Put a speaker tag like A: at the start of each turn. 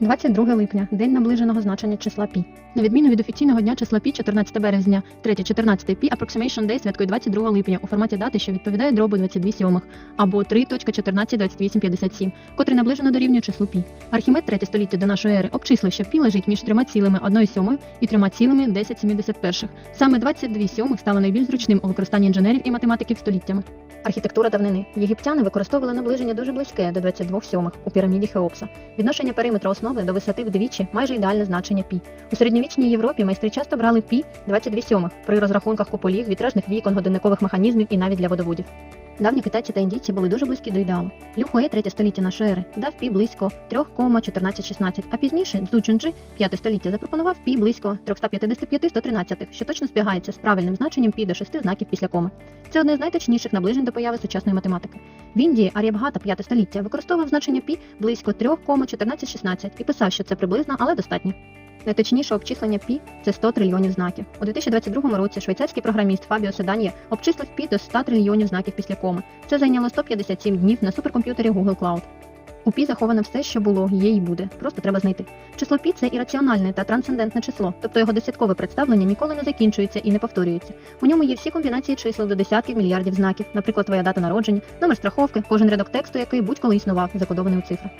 A: 22 липня день наближеного значення числа пі. На відміну від офіційного дня числа пі 14 березня, 3-14 пі Approximation Day святкує 22 липня у форматі дати, що відповідає дробу 22 сьомих або 3.142857, котрий наближено дорівнює числу пі. Архімед 3 століття до нашої ери обчислив, що пі лежить між 3,1 сьомою і 3,1071. Саме 22 сьомих стало найбільш зручним у використанні інженерів і математиків століттями. Архітектура давнини. Єгиптяни використовували наближення дуже близьке до 22 сьомих у піраміді Хеопса. Відношення периметра основи до висоти вдвічі майже ідеальне значення пі. У середньовічній Європі майстри часто брали пі 22 сьомих при розрахунках куполів, вітражних вікон, годинникових механізмів і навіть для водоводів. Давні китайці та індійці були дуже близькі до ідеалу. Лю Хуей, 3 століття нашої ери, дав пі близько 3,1416, а пізніше Цзу Чунджи, 5 століття, запропонував пі близько 355-113, що точно збігається з правильним значенням пі до 6 знаків після коми. Це одне з найточніших наближень до появи сучасної математики. В Індії Ар'ябгата 5 століття використовував значення пі близько 3,1416 і писав, що це приблизно, але достатньо. Найточніше обчислення пі це 100 трильйонів знаків. У 2022 році швейцарський програміст Фабіо Седан'є обчислив пі до 100 трильйонів знаків після коми. Це зайняло 157 днів на суперкомп'ютері Google Cloud. У пі заховано все, що було, є і буде. Просто треба знайти. Число пі це ірраціональне та трансцендентне число, тобто його десяткове представлення ніколи не закінчується і не повторюється. У ньому є всі комбінації чисел до десятків мільярдів знаків, наприклад, твоя дата народження, номер страховки, кожен рядок тексту, який будь-коли існував, закодований у цифрах.